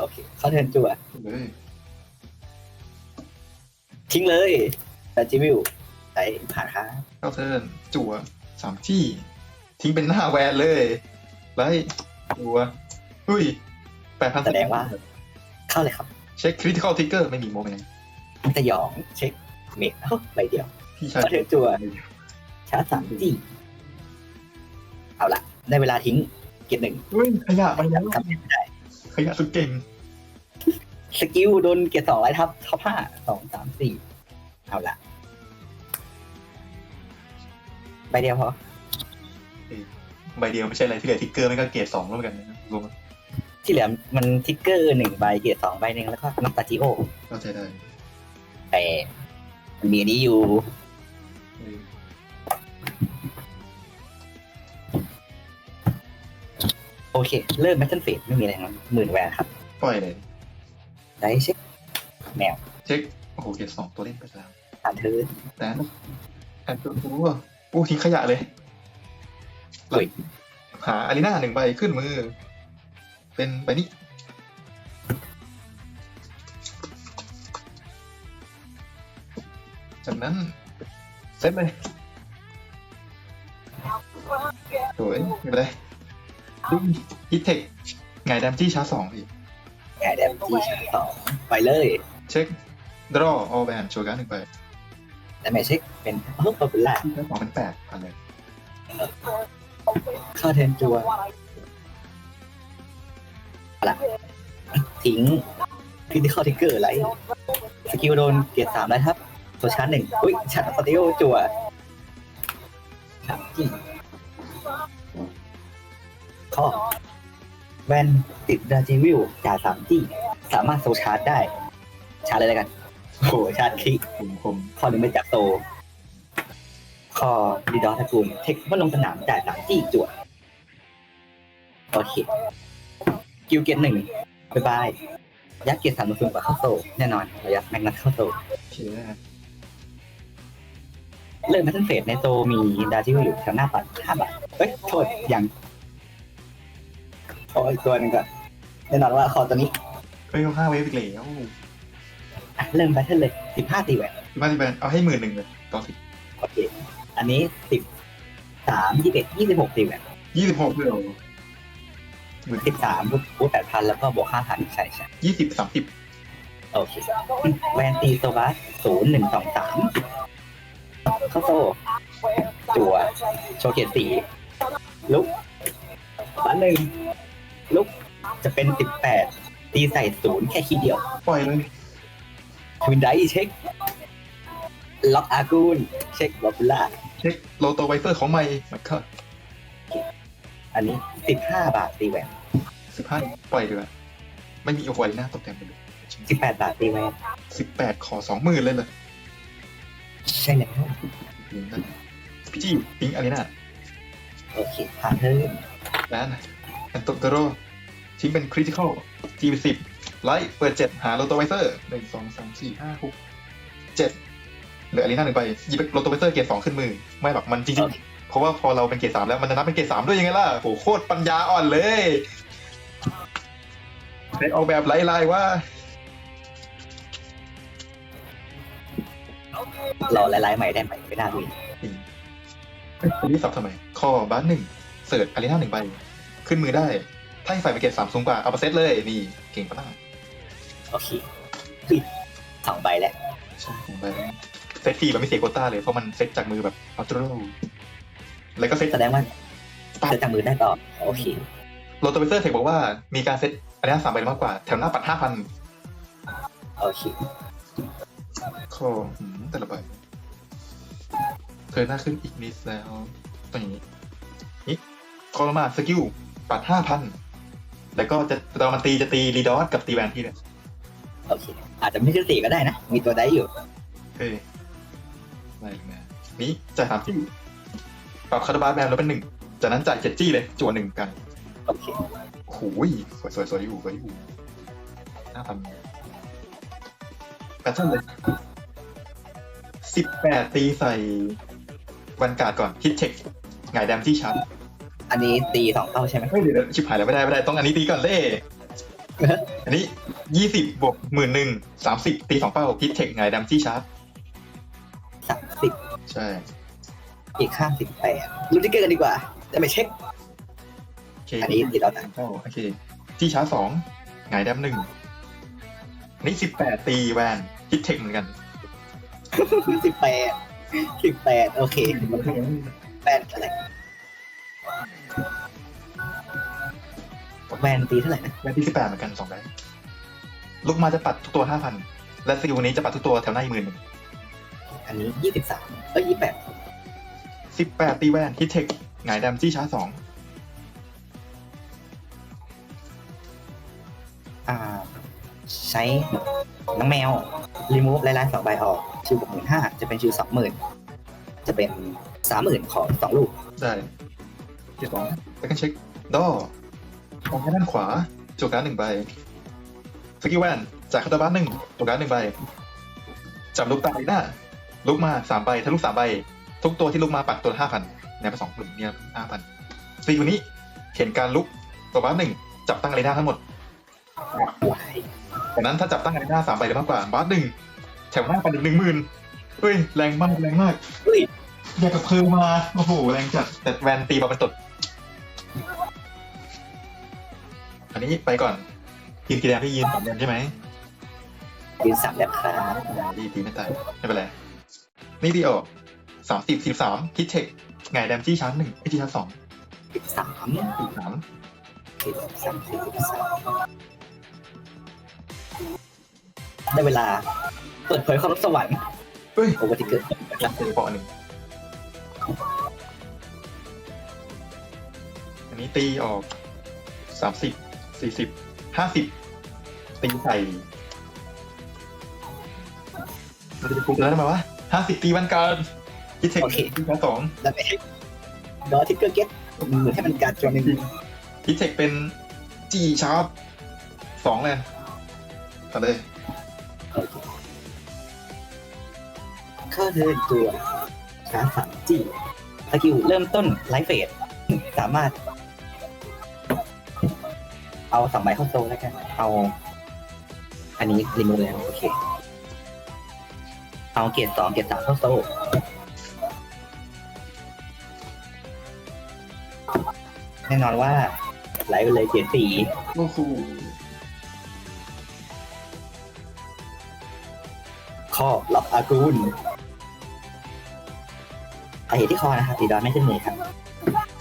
โอเคเขาเทิร์นจั่วเลยทิ้งเลยแต่จิวิวใส่ผ่านครับเข้าเทิร์นจั่วสามที่ ทิ้งเป็นหน้าแวนเลยไล่จั่วอุ้ยแปดพันแสดงว่า เข้าเลยครับ เช็คคริติคอลทิกเกอร์ไม่มีโมเมนต์สยองเช็คเมทเอ้าใบเดียวพี่ชายเขาเทิร์นจั่วชาร์จสามจีเอาละได้เวลาทิ้งเกียร์หนึ่งเฮ้ยขยะไปแล้วทำไม่ได้ ขยะสุดเก่ง สกิลโดนเกียร์สองไล่ทับท็อปห้าสองสามสี่เอาละใบเดียวพอใบเดียวไม่ใช่อะไรที่เหลือทิกเกอร์ไม่ก็เกรดสองร่วมกันนะรวมกันที่เหลือมันทิกเกอร์หนึ่งใบเกียร์สองใบหนึ่งแล้วก็นักตาจิโอเข้าใจได้แต่มันมีอันนี้อยู่ เค เริ่มแมทเทิลเฟสไม่มีอะไรนะหมื่นแวนครับ ปล่อยเลยได้เช็คแมวเช็คโอ้โหเกรดสองตัวเล่นไปแล้วผ่านเทิร์นแต่แอนตัวตัวโอ้ทิ้งขยะเลยเฮ้ยหาอารีนาหนึ่งใบขึ้นมือ เป็นใบนี้จากนั้นเซตเลยสวยไม่เป็นไร ฮิตเทคไงแดมจี้ชาร์จสองพี่แอดแดมที่ชั้นสองไปเลย เช็คดรอออแวนโชว์การ์ดหนึ่งใบแต่แม่เช็คเป็นเฮ้ยป๊อปปูล่าที่ชาร์จสองเป็นแปดพันเลยเข้าเทิร์นจัวเอาละทิ้งพิธีเข้าทิกเกอร์ไรสกิลโดนเกียร์สามได้ครับตัวชาร์จหนึ่งอุ้ยชาร์จสติโอจัว ข้อ แวนติดดาจิวิวจ่ายสามจีสามารถโซชาร์จได้ ชาร์จเลยแล้วกัน โอ้โหชาร์จคลิกผมคมข้อหนึ่งเป็นจากโต ข้อดีดอสกูลเทคเมื่อลงสนามจ่ายสามจี้จวดโอเคกิวเกียร์หนึ่งบายบาย ยักษ์เกียร์สามสูงกว่าเข้าโต แน่นอนระยะแมกนัสเข้าโตโอเคนะฮะเริ่มแพทเทิร์นเฟสในโตมีดาที่อยู่แถวหน้าปัดห้าบาทเอ้ยโทษยัง ขออีกตัวหนึงก่อนแน่นอนว่าคอตัวนี้เฮ้ยเขาห้าเวฟอีกแล้วอะเริ่มแพทเทิร์นเลยสิบห้าตีแหวนที่บ้านที่แบนเอาให้หมื่นหนึ่งเลยต่อสิบโอเค อันนี้สิบสามยี่สิบเอ็ดยี่สิบหกตีแหวนยี่สิบหกเลยเหรอหมื่นสิบสามพูดแปดพันแล้วก็บวกห้าพันใช่ใช่ยี่สิบสามสิบโอเคแวนตีโซบัสศูนย์หนึ่งสองสามเข้าโซ่จัวโชว์เกียรติสีลุกบันหนึ่ง ลุกจะเป็นสิบแปดตีใส่ศูนย์แค่คีย์เดียวปล่อยเลยทวินไดเช็ค ล็อกอากูนเช็คบอบูล่าเช็คโลโตไวเฟอร์ของใหม่มันก็อันนี้สิบห้าบาทตีแหวนสิบห้าปล่อยเลยไม่มีโอ้โหอารีนาตกแต่งไปเลยสิบแปดบาทตีแหวนสิบแปดขอสองหมื่นเลยเลยใช่แล้วพี่จี้ปิงอารีนาโอเคผ่านเทิร์นแบน แอนโตเตโรทิ้งเป็นคริติคอลจีเป็นสิบไลท์เปิดเจ็ดหาโลโตไวเฟอร์หนึ่งสองสามสี่ห้าหกเจ็ดเหลืออารีนาหนึ่งไปหยิบโลโตไวเฟอร์เกียร์สองขึ้นมือ ไม่หรอกมันจริงๆ เพราะว่าพอเราเป็นเกรดสามแล้วมันจะนับเป็นเกรดสามด้วยยังไงล่ะโหโคตรปัญญาอ่อนเลยในออกแบบไล่ๆว่ารอหลายๆใหม่ได้ไหมไม่น่ามีอันนี้สับทำไมข้อบ้านหนึ่งเสิร์ชอารีนาหนึ่งใบ ขึ้นมือได้ ถ้าอีกฝ่ายเป็นเกรดสามสูงกว่าเอามาเซตเลยนี่เก่งปะล่ะโอเคเฮ้ยสองใบแล้วใช่ผมไปเซตฟรีแบบไม่เสียโควต้าเลยเพราะมันเซตจากมือแบบอัลตร้แล้วก็เซตแสดงว่าจะจับมือได้ต่อโอเคโรโตเวเซอร์เทคบอกว่ามีการเซตอารีนาสามใบมากกว่าแถวหน้าปัดห้าพันโอเคข้อหืมแต่ละใบเธอหน้าขึ้นอีกนิดแล้วตรงนี้นี่คอลมาสกิล ปัดห้าพันแล้วก็จะตอนมันตีจะตีรีดอสกับตีแวนที่เนี่ยโอเคอาจจะไม่ใช่สี่ก็ได้นะ มีตัวได้อยู่เฮ้ยอะไรอีกนะนี่จ่ายสามจี้ปรับคาร์บาสแบนแล้วเป็นหนึ่งจากนั้นจ่ายเจ็ดจี้เลยจวนหนึ่งกันโอเคโอ้ยสวยสวยสวยอยู่สวยอยู่ห้าพันแพทเทิร์นเลยสิบแปดตีใส่วันการ์ดก่อนฮิตเช็คไงายแดมที่ชั้น อันนี้ตีสองเท่าใช่ไหมเฮ้ยเดี๋ยวชิบหายแล้วไม่ได้ไม่ได้ต้องอันนี้ตีก่อนเล่อันนี้ยี่สิบบวกหมื่นหนึ่งสามสิบตีสองเป้าพิทเทคไงดำจี้ชาร์จสามสิบใช่ อีกข้างสิบแปดรู้ที่เกินกันดีกว่าจะไปเช็คโอเคอันนี้ติดเราต่างเป้าโอเคจี้ชาร์จสองไงดำหนึ่งอันนี้สิบแปดตีแวนพิทเทคเหมือนกันสิบแปดสิบแปดโอเคแปดอะไร แวนตีเท่าไหร่นะแวนที่สิบแปดเหมือนกันสองได้ลูกมาจะปัดทุกตัวห้าพันและสกิลนี้จะปัดทุกตัวแถวหน้าอีกหมื่นหนึ่งอันนี้ยี่สิบสามเอ้ยยี่แปดสิบแปดตีแวนพิทเทคไงดำจี้ชาร์จสองอ่า ใช้น้องแมว รีมูฟไล่ๆสองใบออก ชิวบวกหมื่นห้าจะเป็นชิวสองหมื่นจะเป็นสามหมื่นของสองลูกได้ เจ็ดสองแล้วก็เช็คดอมองให้ด้านขวาโจการ์ดหนึ่งใบสกิลแวนจากคาตาบ้านหนึ่งโจการ์ดหนึ่งใบจับลูกตาอีกหน้าลูกมาสามใบถ้าลูกสามใบ ทุกตัวที่ลูกมาปัดตัวห้าพันเนี่ยไปสองหมื่นเนี่ยห้าพันสกิลนี้เห็นการลุกตัวบ้านหนึ่งจับตั้งอารีนาทั้งหมดวายดังนั้นถ้าจับตั้งอารีนาสามใบหรือมากกว่าบ้านหนึ่งแถวหน้าปัดอีกหนึ่งหมื่นเฮ้ยแรงมากแรงมากเฮ้ยอยากกับเพลิงมาโอ้โหแรงจัดแต่แวนตีมาเป็นตด อันนี้ไปก่อนทีมกีฬาพี่ยืนสามแดนใช่ไหมยืนสามแบบครับอ่าดีตีไม่ตายไม่เป็นไรนี่ดีออกสามสิบสิบสามคิดเทคไงแดมจี้ชั้นหนึ่งไอจี้ชั้นสองสิบสามสิบสามสิบสามสิบสามได้เวลา เปิดเผยความลับสวรรค์เฮ้ยโอเวอร์ติเกิดจับเป็นปอหนึ่งอันนี้ตีออกสามสิบ สี่สิบห้าสิบตีใส่มันจะพูดแล้วทำไมวะห้าสิบตีวันการคิดเทคที่ชั้นสองแล้วไปให้ดอทิกเกอร์เก็ตเหมือนให้มันการตัวหนึ่งคิดเทคเป็นจีชาร์ปสองเลยตัดเลยเข้าเทิร์นตัวชาร์จสามจีสกิลเริ่มต้นไลฟ์เฟสสามารถ เอาสองใบเข้าโซนแล้วกันเอา อันนี้รีมูฟแล้วโอเค เอาเกียร์สองเกียร์สามเข้าโซนแน่นอนว่าไหลไปเลยเกียร์สี่โอ้โหข้อล็อกอากูลสาเหตุที่คอนะครับตีดอนไม่ขึ้นมือครับ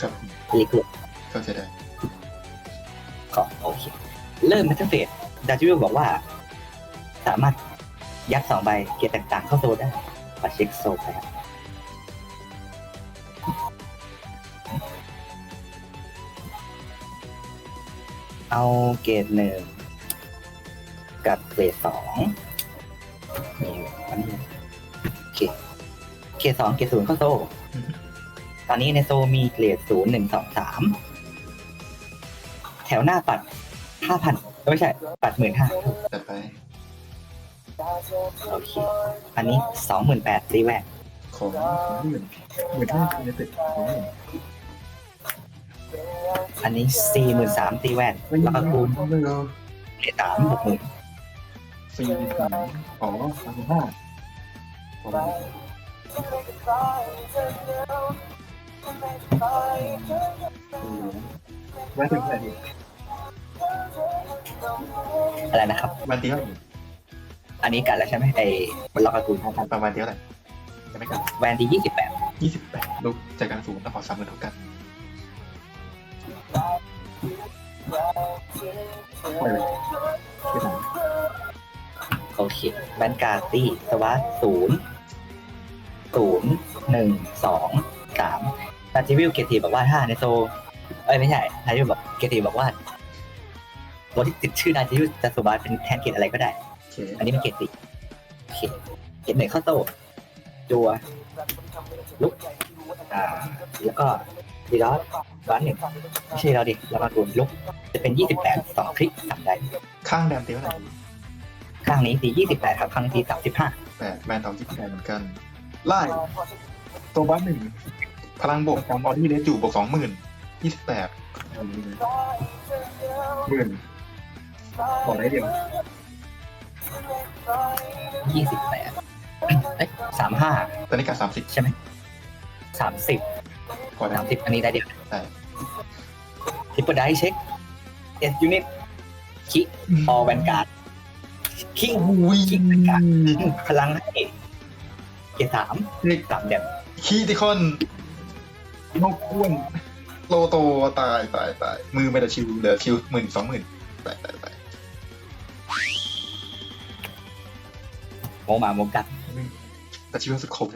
ครับรีกรุ๊เข้าใจได้ ก็โอเคเริ่มมัตเฟสดาจิวบอกว่า สามารถยัดสองใบเกียร์ต่างๆ เข้าโซลได้มาเช็คโซลไปครับเอาเกรดหนึ่งกับเกรดสองนี่อันนี้โอเคเกรดสองเกรดศูนย์เข้าโซลตอนนี้ในโซลมีเกรดศูนย์หนึ่งสองสาม แถวหน้าปัดห้าพันไม่ใช่ปัดหมื่นห้าจัดไป โอเค อันนี้สองหมื่นแปดตีแหวนของหมื่นหมื่นห้าพันเจ็ดของหมื่นอันนี้สี่หมื่นสามตีแหวนแล้วก็คูณไม่เอาเกรดสามหกหมื่นสี่สามอ๋อสามห้า ของแวนถึงไหนดีอะไรนะครับวันที่เท่าไหร่อันนี้กันแล้วใช่ไหมไอ้บนล็อกอากูลประมาณเท่าไหร่จะไม่กันแวนดียี่สิบแปดยี่สิบแปดลูกจากการสูงแล้วขอสามหมื่นเท่ากันปล่อยเลยที่ไหนโอเคแวนการ์ตีสวัสดศูนย์ศูนย์หนึ่งสองสามตาจิวิลเกยรติบอกว่าถ้าในโซ เอ้ยไม่ใช่ตาจิวิลบอกเกยรติบอกว่าตัวที่ติดชื่อดาจิวิลจะสวัสดเป็นแทนเกยรติอะไรก็ได้โอเคอันนี้เป็นเกรดติโอเคเกรดหนึ่งเข้าโต้จัวลุกอ่าแล้วก็ดีดอสบ้านหนึ่งไม่ใช่เราดิเรามาดูลุก จะเป็นยี่สิบแปดสองคลิกสามได้ข้างแดมตีเท่าไหร่ข้างนี้ตียี่สิบแปดครับข้างทีสามสิบห้าแปดแมนทอมยี่สิบแปดเหมือนกันไล่ตัวบ้านหนึ่งพลังบวกตามบอดี้เลสอยู่บวกสองหมื่น ยี่สิบแปดหมื่นบอกได้เดียวยี่สิบแปดเอ้ยสามห้าตอนนี้การสามสิบใช่ไหมสามสิบก่อนสานะมสิบอันนี้ได้เดียวใช่ทิปเปอร์ไดเช็คเอสยูนิตคิออแวนการ์ดคิอุ้ยคิแวนการ์ดพลังให้เกียร์สามเด็กสามเดมคีติคอนนกอ้วน โลโตตายตายตายมือไม่ได้ชิวเหลือชิวหมื่นสองหมื่นตายตายตายโมมาโมกัด แต่ชิวสุดคม